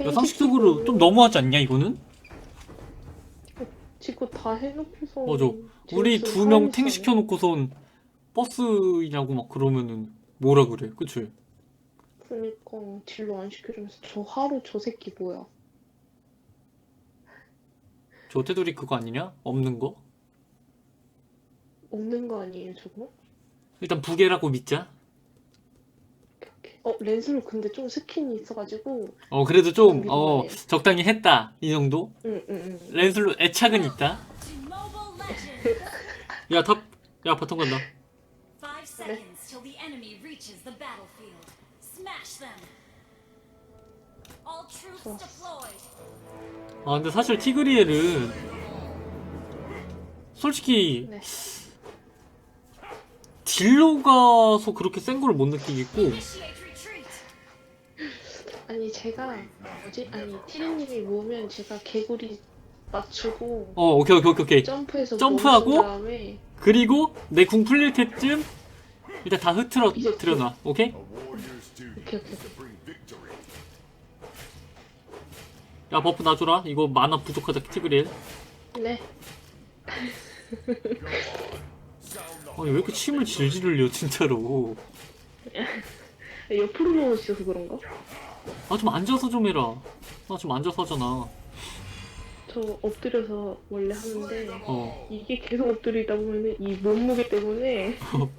야, 상식적으로 좀 너무하지 않냐 이거는? 지금 다 해놓고서 맞아. 우리 두 명. 탱 시켜놓고선 버스냐고 막 그러면은 뭐라 그래 그치? 그니까 딜로 안 시켜주면서 저 하루 저 새끼 뭐야 저 테두리 그거 아니냐? 없는 거? 없는 거 아니에요 저거? 일단 부계라고 믿자. 어 렌즈로 근데 좀 스킨이 있어가지고 어 그래도 좀 어. 적당히 했다 이 정도? 응응응 렌슬로 애착은 있다 to Mobile Legends. 야 탑, 야 바텀 간다 Five seconds till the enemy reaches the battlefield. Smash them. All troops 좋았어. deployed. 아 근데 사실 티그리엘은 솔직히 네. 딜로 가서 그렇게 센 걸 못 느끼겠고 Initiate 제가 뭐지? 아니 티리님이 모으면 제가 개구리 맞추고 어 오케이 오케이 오케이 오케이 점프해서 점프하고? 다음에 그리고 내 궁 풀릴 때쯤 일단 다 흐트러 이제 틀어놔 오케이? 오케이 오케이. 야 버프 놔줘라 이거 만화 부족하다 티그리엘 네 아니 왜 이렇게 침을 질질 흘려 진짜로 옆으로 누워있어서 그런가? 아 좀 앉아서 좀 해라. 나 지금 앉아서 하잖아. 저 엎드려서 원래 하는데 어. 이게 계속 엎드리다 보면은 이 몸무게 때문에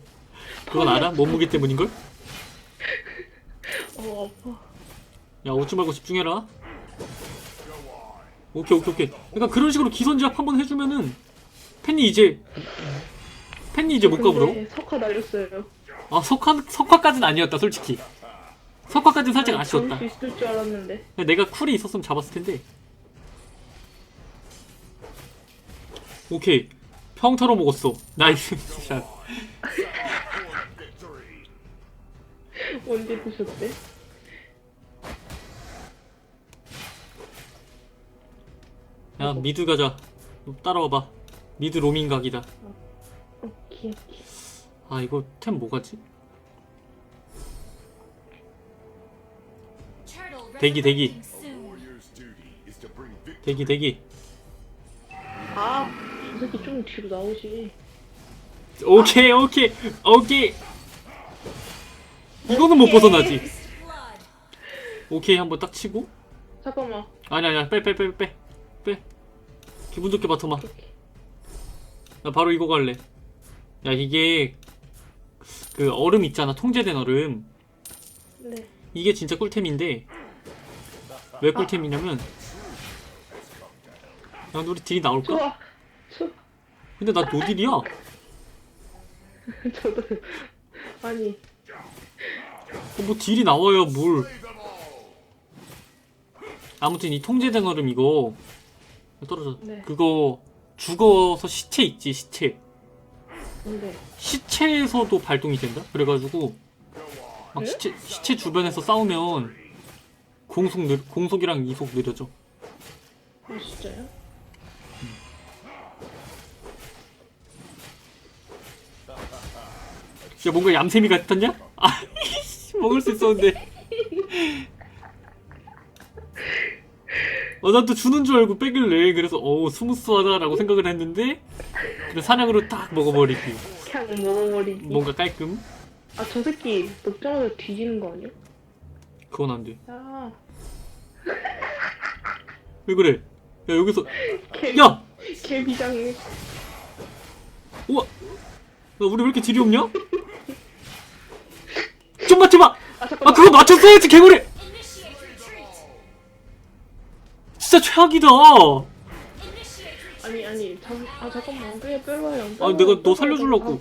그건 알아? 몸무게 때문인걸? 어 아파. 야 웃지 말고 집중해라. 오케이 오케이 오케이. 그러니까 그런 식으로 기선제압 한번 해주면은 팬이 이제 팬이 이제 못 가불어 근데 석화 날렸어요. 아 석화 석화까지는 아니었다 솔직히 석화까지는 살짝 아니, 아쉬웠다. 수 있을 줄 알았는데. 내가 쿨이 있었으면 잡았을 텐데. 오케이. 평타로 먹었어. 나이스. 샷. 언제 드셨대? 야 미드 가자. 너 따라와봐. 미드 로밍 각이다. 오케이 오케이. 아 이거 템 뭐가지? 대기, 대기. 대기 대기. 아저 새끼 좀 뒤로 나오지. 오케이 오케이 오케이. 이거는 못 벗어나지. 오케이 한번 딱 치고. 잠깐만. 아니 아니야. 빼 빼 빼 빼. 빼. 기분 좋게 바텀아. 나 바로 이거 갈래. 야 이게 그 얼음 있잖아. 통제된 얼음. 네. 이게 진짜 꿀템인데 왜 꿀템이냐면 야 우리 딜이 나올까? 좋아. 좋아. 근데 나 노딜이야. 저도 아니. 어, 뭐 딜이 나와야 뭘. 아무튼 이 통제된 얼음 이거 떨어져 네. 그거 죽어서 시체 있지 시체. 근데? 시체에서도 발동이 된다? 그래가지고 막 네? 시체 시체 주변에서 싸우면 공속 느 공속이랑 이속 느려져 아 진짜요? 야 뭔가 얌샘이 같았냐? 아 먹을 수 있었는데 어난 또 주는 줄 알고 빼길래 그래서 어 스무스하다라고 생각을 했는데 그냥 사냥으로 딱 먹어버리기 그냥 먹어버리기 뭔가 깔끔 아 저 새끼 먹자마자 뒤지는 거 아니야? 그건 안 돼. 야 왜 그래? 야 여기서. 개, 야! 개 비장해 우와! 야, 우리 왜 이렇게 딜이 없냐? 좀 맞춰봐! 아아 잠깐만. 그거 맞췄어야지 개구리. 진짜 최악이다. 아니 아니 잠, 아 잠깐만. 빼 빼봐요. 아 내가 너 살려주려고.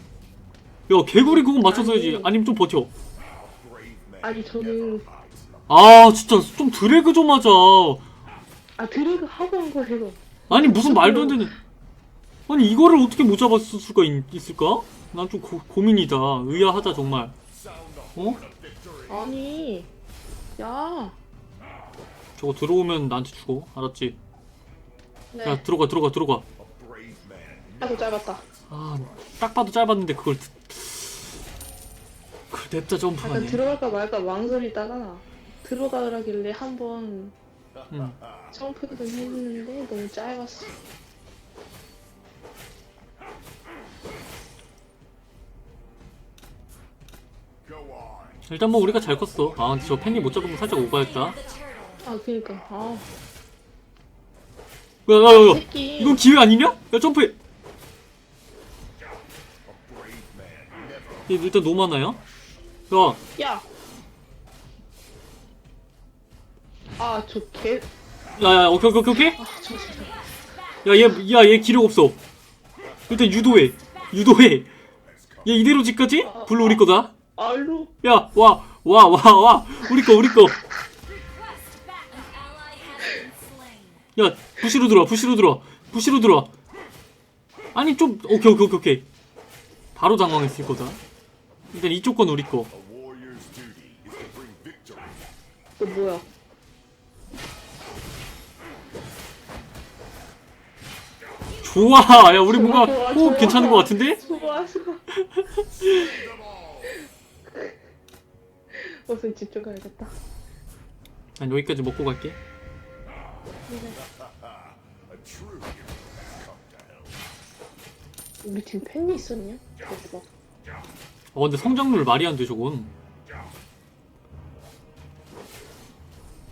야 개구리 그거 맞췄어야지. 아니. 아니면 좀 버텨. 아니 저는 아 진짜 좀 드래그 좀 하자 아 드래그 하고 한 거예요 아니 무슨 말도 안 되는 아니 이거를 어떻게 못 잡았을 수가 있, 있을까? 난 좀 고민이다 의아하다 정말 어? 아니 야 저거 들어오면 나한테 죽어 알았지? 네. 야 들어가 들어가 들어가. 아고 짧았다 아 딱 봐도 짧았는데 그걸 드- 그걸 냅다 약간 점프하네 들어갈까 말까 망설이다가 들어가라길래 한번 응. 점프도 했는데 너무 짧았어. 일단 뭐 우리가 잘 컸어. 아 근데 저 팬이 못 잡은 거 살짝 turtle. 아 그니까 아 야야 야 새끼. 이건 기회 아니냐? 야 점프해. 얘 일단 너무 많아요. 야 야. 아 저 개. 야야 오케이 오케이 오케이 오케이. 아 저 진짜. 야얘야얘 기력 없어. 일단 유도해. 유도해. 얘 이대로 집까지? 불러 우리 거다. 알로. 야 와 와 와 와 우리 거 우리 거. Request back. An ally has been slain. 야 부시로 들어와 부시로 들어와 부시로 들어와. 아니 좀 오케이 오케이 오케이 오케이. 바로 당황했을 거다. 일단 이쪽 건 우리 거. A warrior's duty is to bring victory. 너 뭐야? 좋아. 야 우리 뭔가 좋아, 좋아, 호흡 좋아. 괜찮은 것 같은데? 수고하 수고. 무슨 집중 가야겠다. 난 여기까지 먹고 갈게. A true hero has come to help. 우리 팀 팬이 있었냐? 대박. 어 근데 성장률 말이 안 돼 저건.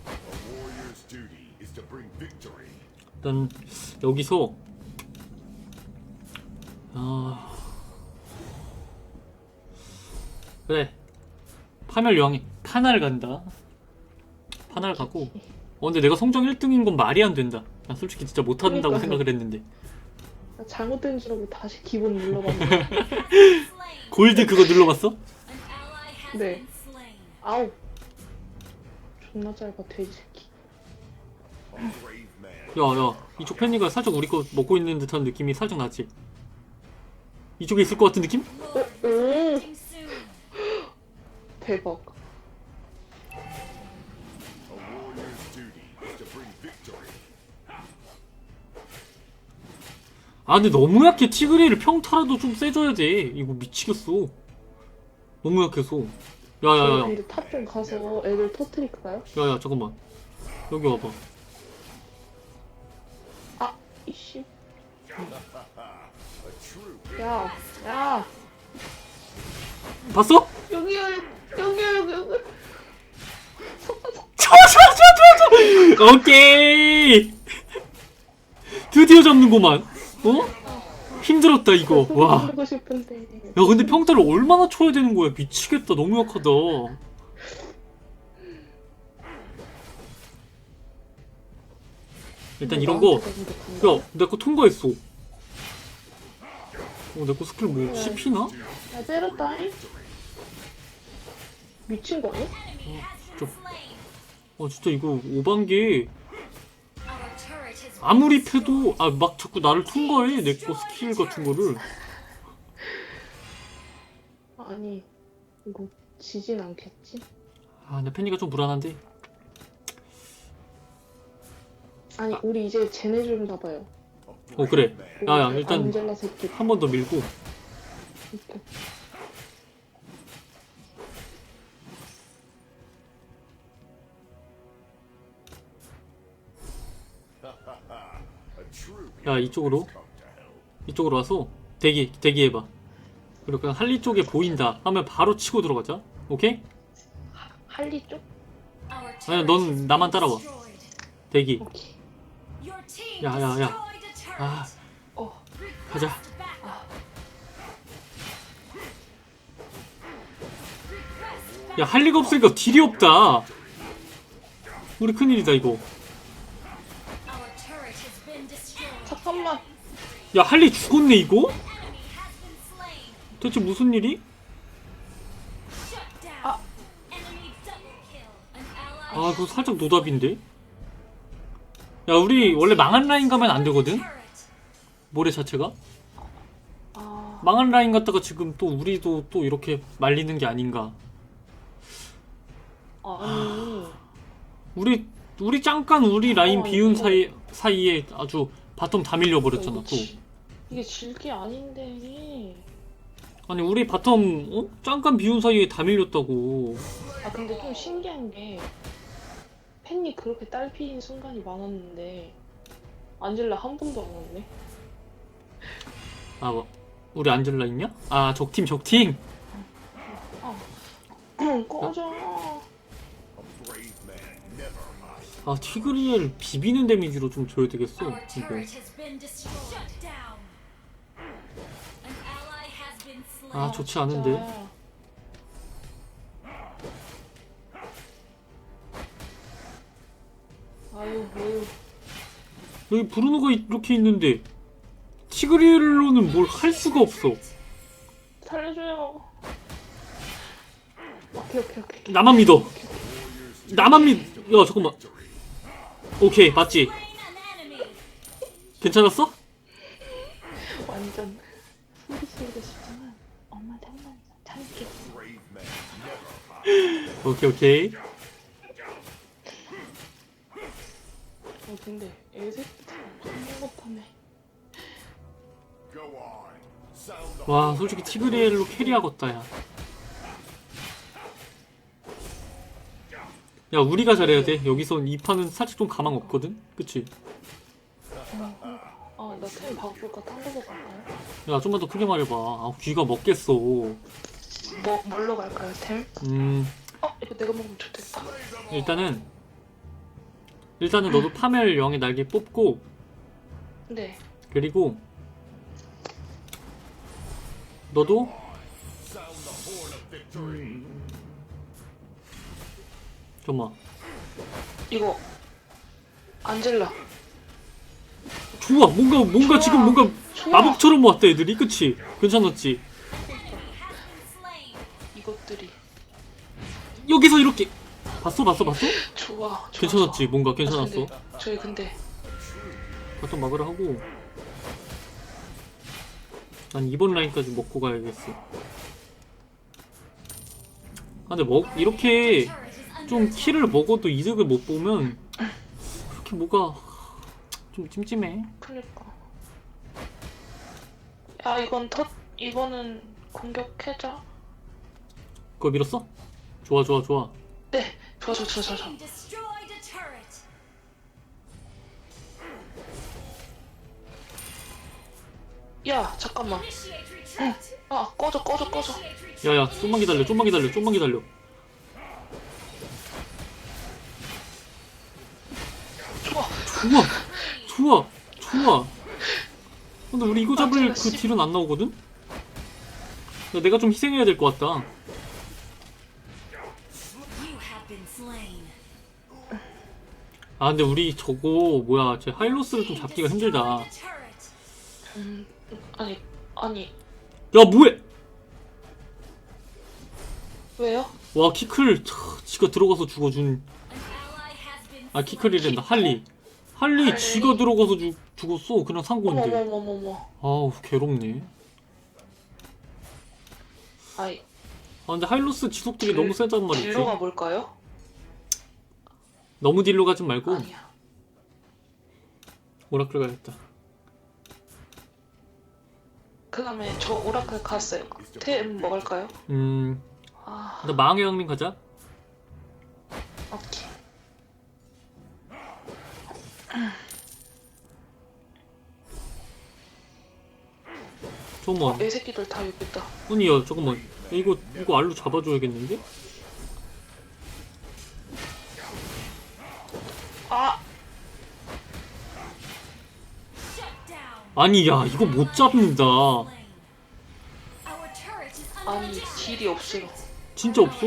A warrior's duty is to bring victory. 일단 여기서 아 그래 파멸 여왕이 파날 간다. 파날 가고. 어 근데 내가 성장 1등인 건 말이 안 된다. 난 솔직히 진짜 못한다고 그러니까요. 생각을 했는데 나 잘못된 줄 알고 다시 기본 눌러봤는데. 골드 그거 눌러봤어? 네. 아우. 존나 짧아 돼지 새끼. A brave man. 야야 이쪽 팬이가 살짝 우리 거 먹고 있는 듯한 느낌이 살짝 나지. 이쪽에 있을 것 같은 느낌? 오, soon. 대박. A warrior's duty is to bring victory. 아 근데 너무 약해 티그리를 평타라도 좀 세줘야 돼 이거 미치겠어 너무 약해서 야야야야 근데 탑좀 가서 애들 터트릴까요? 야야 잠깐만 여기 와봐 아, 이씨. 야, 야. 봤어? 여기야, 여기야, 여기, 여기. 좋아 좋아 좋아 좋아 오케이 드디어 잡는구만 어? 힘들었다 이거 와 야 하고 싶은데. 근데 평타를 얼마나 쳐야 되는 거야 미치겠다 너무 약하다 일단 이런 거 야, 내 거 통과했어. 어, 내거 스킬 뭐, 씹히나? 야, 때렸다잉? 미친 거 아니야? Slain. 어, 진짜 이거 오반게 has been 아무리 패도, 아, 막 자꾸 나를 통과해. 내 거 스킬 같은 거를. 아니, 이거 지진 않겠지? 아, 내 팬이가 좀 불안한데. 아니, 우리 이제 쟤네 좀 잡아요. 어, 그래. 야, 야, 우리 일단 안젤라 새끼. 한 번 더 밀고. 야, 이쪽으로. 이쪽으로 와서 대기, 대기해봐. 그리고 그냥 할리 쪽에 보인다. 하면 바로 치고 들어가자. 오케이? 할리 쪽? 아니야, 넌 나만 따라와. 대기. 오케이. Your team 야, 야, 야. 아, 어, 가자. 야, 할 리가 없으니까 딜이 없다. 우리 큰일이다, 이거. 잠깐만. 야, 할리 죽었네, 이거? 대체 무슨 일이? 아. 아, 그거 살짝 노답인데? 야, 우리 원래 망한 라인 가면 안 되거든? 모래 자체가? 아, 망한 라인 갔다가 지금 또 우리도 또 이렇게 말리는 게 아닌가. 아니. 우리, 우리 잠깐 우리 라인 어, 비운 이거. 사이, 사이에 아주 바텀 다 밀려 버렸잖아, 이거 또. 지- 이게 질게 아닌데. 아니, 우리 바텀, 어? 잠깐 비운 사이에 다 밀렸다고. 아, 근데 좀 신기한 게. 팬이 그렇게 딸피인 순간이 많았는데 안젤라 한 번도 안 왔네. 아 뭐, 우리 안젤라 있냐? 아 적팀 적팀 꺼져. 아 티그리엘 비비는 데미지로 좀 줘야 되겠어 Our 이거 turret has been destroyed. Shut down. An ally has been slain. 아 좋지 않은데 진짜. 아유, 아유. 여기 브루노가 이렇게 있는데 티그리엘로는 뭘 할 수가 없어 살려줘요. 오케이, 오케이, 오케이. 나만 믿어 나만 믿 야 잠깐만 오케이 맞지. 괜찮았어? 완전 소리 참을게. Brave man never hides. 오케이 오케이 어, 근데 애새끼들 아무것도 와 솔직히 티그리엘로 캐리하겠다 야. 야 우리가 잘해야 돼 여기선 이 판은 살짝 좀 가망 없거든 그치? 아, 나 템 바꿀까? 딴거 바꿀까요? 야 좀만 더 크게 말해봐 아 귀가 먹겠어 뭐, 뭘로 갈까요, 템? 음 어, 이거 내가 먹으면 좋겠다. 일단은 일단은 너도 파멸 영의 날개 뽑고 네. 그리고 너도. 잠깐만 이거, 안젤라. 좋아 뭔가 뭔가. 지금 뭔가 좋아. 마법처럼 왔다 애들이 그치? 괜찮았지? 이것들이. 여기서 이렇게 봤어 봤어 봤어? 좋아. 좋아 괜찮았지 좋아. 뭔가 아, 괜찮았어 근데, 저희 근데, 바텀 막으라 하고 난 이번 라인까지 먹고 가야겠어 아 근데 먹 이렇게 좀. 킬을 먹어도 이득을 못 보면 그렇게 뭐가 좀 찜찜해 그니까. 야, 이건 터, 이거는 공격해자. 그거 밀었어? 좋아 좋아 좋아 네. 좋아, 좋아, 좋아, 좋아. 좋아. 야, 잠깐만. 아, 꺼져, 꺼져, 꺼져. 야야 좀만 기다려 좀만 기다려 좀만 기다려 좋아. 좋아 좋아 좋아 근데 우리 이거 잡을 그 씨. 딜은 안 나오거든? 야, 내가 좀 희생해야 될 것 같다. 아 근데 우리 저거 뭐야 제 하일로스를 좀 잡기가 힘들다. 음, 아니, 아니. 야 뭐해 왜요? 와 키클 차, 지가 들어가서 죽어준 아 키클이란다 할리 할리 할리. 지가 들어가서 죽, 죽었어 그냥 산 건데 어머머머머머. 아우 괴롭네 아이, 아 근데 하일로스 지속딜이 너무 세단 말이지 딜로가 뭘까요? 너무 딜로 가지 말고 아니야. 오라클 가야겠다 그 다음에 저 오라클 갔어요. 템 먹을까요? 음 아, 일단 망의 강림 가자 오케이. 잠깐만 애 새끼들 다 여기 있다. 아니 야 잠깐만 야, 이거 이거 알로 잡아줘야겠는데? 아니 야 이거 못 잡는다 아니. 딜이 없어요. 진짜 없어.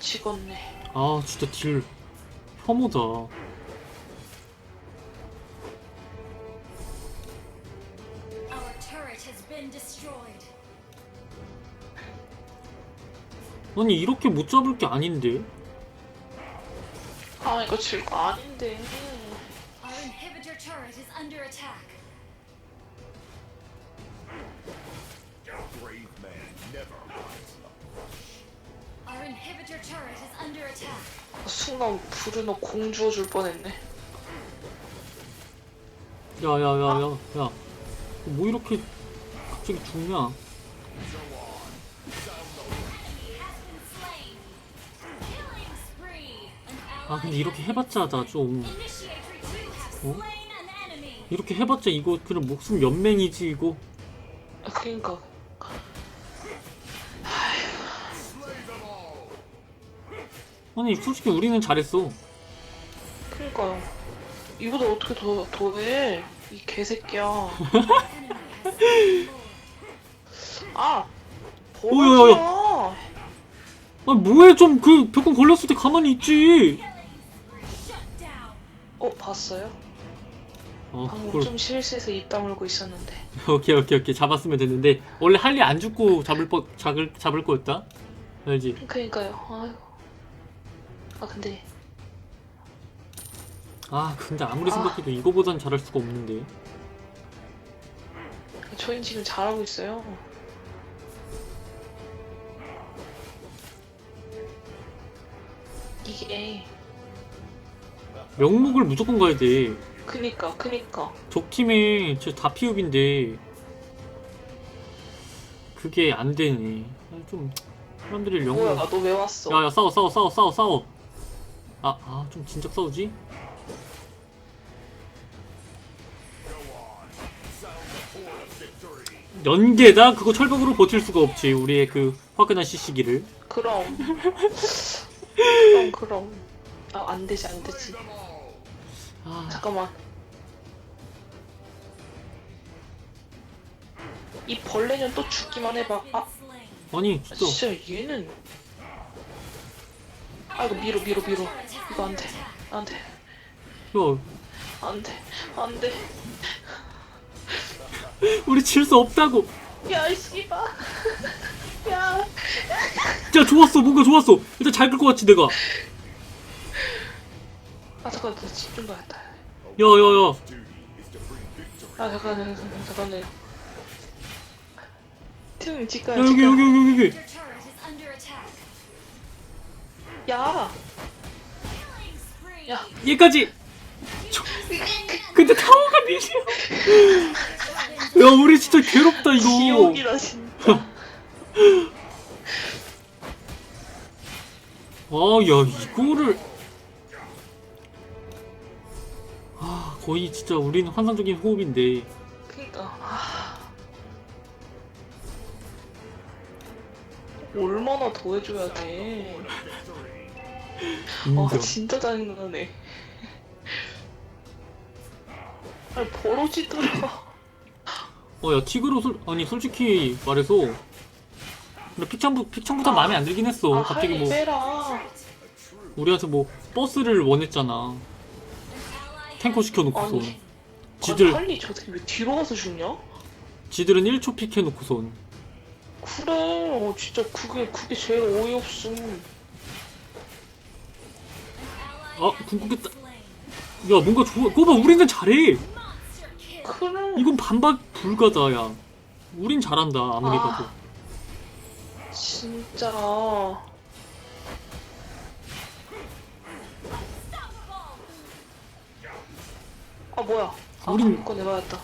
직었네. 아 진짜 딜 혐오다. 아니 이렇게 못 잡을 게 아닌데 아, 이거 질거 아닌데. 순간 브루노 공 주워줄 뻔했네. 야야야야야 뭐 이렇게 갑자기 죽냐. 아 근데 이렇게 해봤자 나좀 Initiatory 2 have slain an enemy. 이렇게 해봤자 이거 그냥 목숨 연맹이지 이거 아, 그니까. 아니 솔직히 우리는 잘했어 그니까요. 이보다 어떻게 더, 더 해? 이 개새끼야. 아! 오야야야. 버려져! 아 뭐해 좀 그 벽공 걸렸을 때 가만히 있지. 어, 봤어요? 어 방금 그걸 좀 실수해서 입 다물고 있었는데. 오케이 오케이 오케이 잡았으면 됐는데 원래 할리 안 죽고 잡을 뻔 잡을 잡을 거였다 알지 그니까요. 아이고. 아, 근데. 아 근데 아무리 아. 생각해도 이거보단 잘할 수가 없는데 저희는 지금 잘하고 있어요. 이게. 명목을 무조건 가야 돼 그니까, 그니까. 적팀에 저다 피읍인데 그게 안 되네 아, 좀 사람들이 뭐야, 영웅 너왜 왔어? 야야 싸워 싸워 싸워 싸워 싸워 아 아 좀 진작 싸우지 연계다 그거 철벽으로 버틸 수가 없지 우리의 그 화끈한 시시기를 그럼. 그럼, 그럼. 아, 안 되지, 안 되지. 아 잠깐만. 이 벌레는 또 죽기만 해봐. 아. 아니 진짜 진짜 얘는. 아, 이거 밀어, 밀어, 밀어. 이거 안 돼. 안 돼. 야안 돼. 안 돼. 우리 질 수 없다고 야, 이 씨발. 야. 야 좋았어 뭔가 좋았어 일단 잘 끌 것 같지 내가 아, 잠깐, 나 집중. 야야야 to bring victory. 아, 잠깐, 잠깐, 잠깐만요. 팀집 가야 야 여기 여기 여기 여기 Your turret is under attack. 야. 야. 얘까지 저- 근데 타워가 밀려 야 우리 진짜 괴롭다 이거 지옥이다, 진짜. 아야 이거를 아 거의 진짜 우리는 환상적인 호흡인데 그니까. 아. 얼마나 더 해줘야 돼. 인정 아 진짜 짜증나네. 아니 벌어지더라. 어야 티그로 솔 아니 솔직히 말해서 근데 픽창부 픽창부터 마음에 안 들긴 했어 아 갑자기 하이 뭐 빼라. 우리한테 뭐 버스를 원했잖아 탱커 시켜놓고선 아니. 지들 아니 할리 저 새끼 왜 뒤로 가서 죽냐? 지들은 1초 픽 해놓고선 그래. 어 진짜 그게 그게 제일 어이없음. 아 궁극했다 야 뭔가 좋아 거봐 우리는 잘해. 그래. 이건 반박 불가다 야 우린 잘한다 아무리 아. 봐도 진짜. 아 뭐야? 아 우린- 우린... 거 내봐야겠다.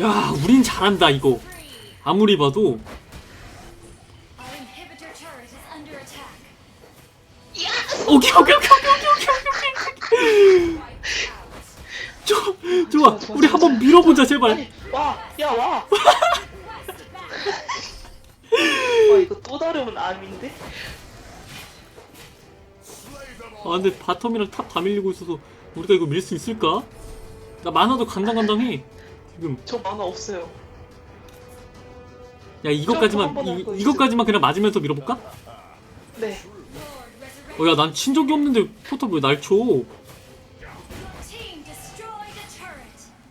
야 우린 잘한다 이거. 아무리 봐도 오케이 오케이 오케이 오케이 오케이 오케이 좋아 좋아 좋아, 우리 한번 밀어보자 제발 아니 와, 야 와. Quest back. 와 이거 또 다르면 암인데? 아 근데 바텀이랑 탑 다 밀리고 있어서 우리가 이거 밀 수 있을까? 나 만화도 간당간당해 지금 저 만화 없어요. 야 이것까지만 한번 이, 이것까지만 그냥 맞으면서 밀어볼까? 네. 어 야 난 친 적이 없는데 포탑 왜 날 쳐?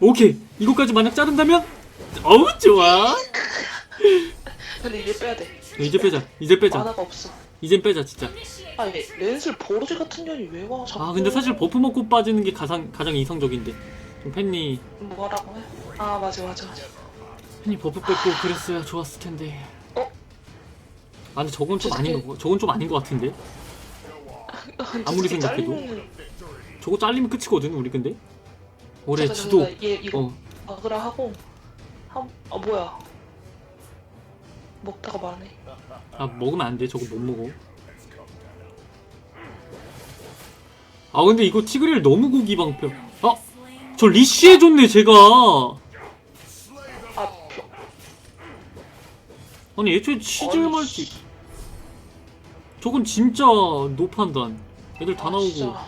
오케이 이것까지 만약 자른다면 어우 좋아 근데 이제 빼야 돼. 야, 이제 빼자 이제 빼자 만화가 없어. 이젠 빼자 진짜. 아니 렌슬 버러지 같은 년이 왜 와? 자꾸. 아 근데 사실 버프 먹고 빠지는 게 가장 가장 이상적인데 좀 팬니 뭐라고 해? 아 맞아 맞아 맞아. 팬니 버프 뺏고 그랬어야 좋았을 텐데 어? 아 근데 저건 좀 아닌 거 저건 좀 아닌 것 같은데 아무리 솔직히 생각해도. 잘리면은- 저거 잘리면 끝이거든 우리 근데 올해 잠깐, 지도 잠깐, 얘 이거 어 막으라 하고 한 아 뭐야? 먹다가 말네. 아 먹으면 안 돼. 저거 못 먹어. 아 근데 이거 티그릴 너무 고기 방패. 아, 저 리쉬 해줬네 제가. 아 벼- 아니 애초에 치질 아니, 말지. 씨. 저건 진짜 노판단. 애들 다 아, 나오고. 진짜.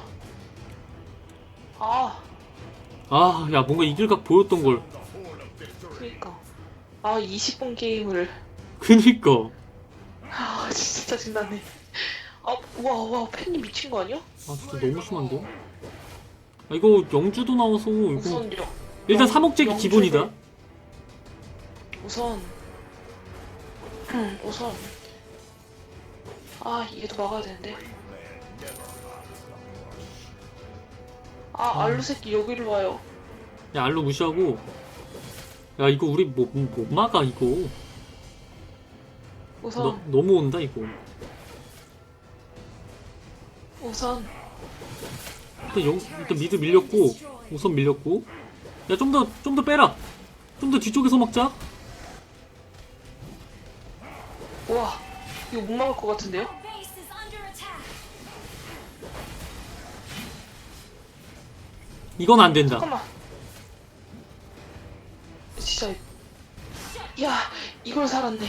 아 아, 야 뭔가 이길 각 보였던 걸. 그니까 아 20분 게임을 그니까. 아 진짜 짜증나네 아와와 팬이 미친 거 아니야? 아 진짜 너무 심한데? 아 이거 영주도 나와서 이거 우선 영, 일단 영- 3억짜리 영주를- 기본이다. 우선 음, 우선 아 얘도 막아야 되는데 아 알루 새끼 여기로 와요 야 알로 무시하고. 야 이거 우리 못, 못 막아 이거. 우선 너, 너무 온다 이거. 우선 일단 영 일단 미드 밀렸고 우선 밀렸고. 야 좀 더 좀 더 빼라. 좀 더 뒤쪽에서 먹자. 와 이거 못 막을 것 같은데요? 이건 안 된다. 잠깐만 진짜 야 이걸 살았네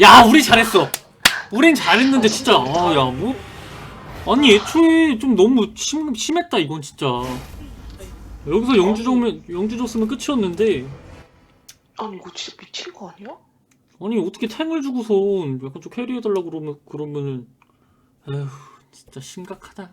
야 우리 잘했어. 우린 잘했는데 진짜 아 야 뭐. 아니 애초에 좀 너무 심, 심했다 이건 진짜. 여기서 영주 줬으면 영주 줬으면 끝이었는데. 아니 이거 진짜 미친 거 아니야? 아니 어떻게 탱을 주고선 약간 좀 캐리해달라고 그러면 그러면은 에휴 진짜 심각하다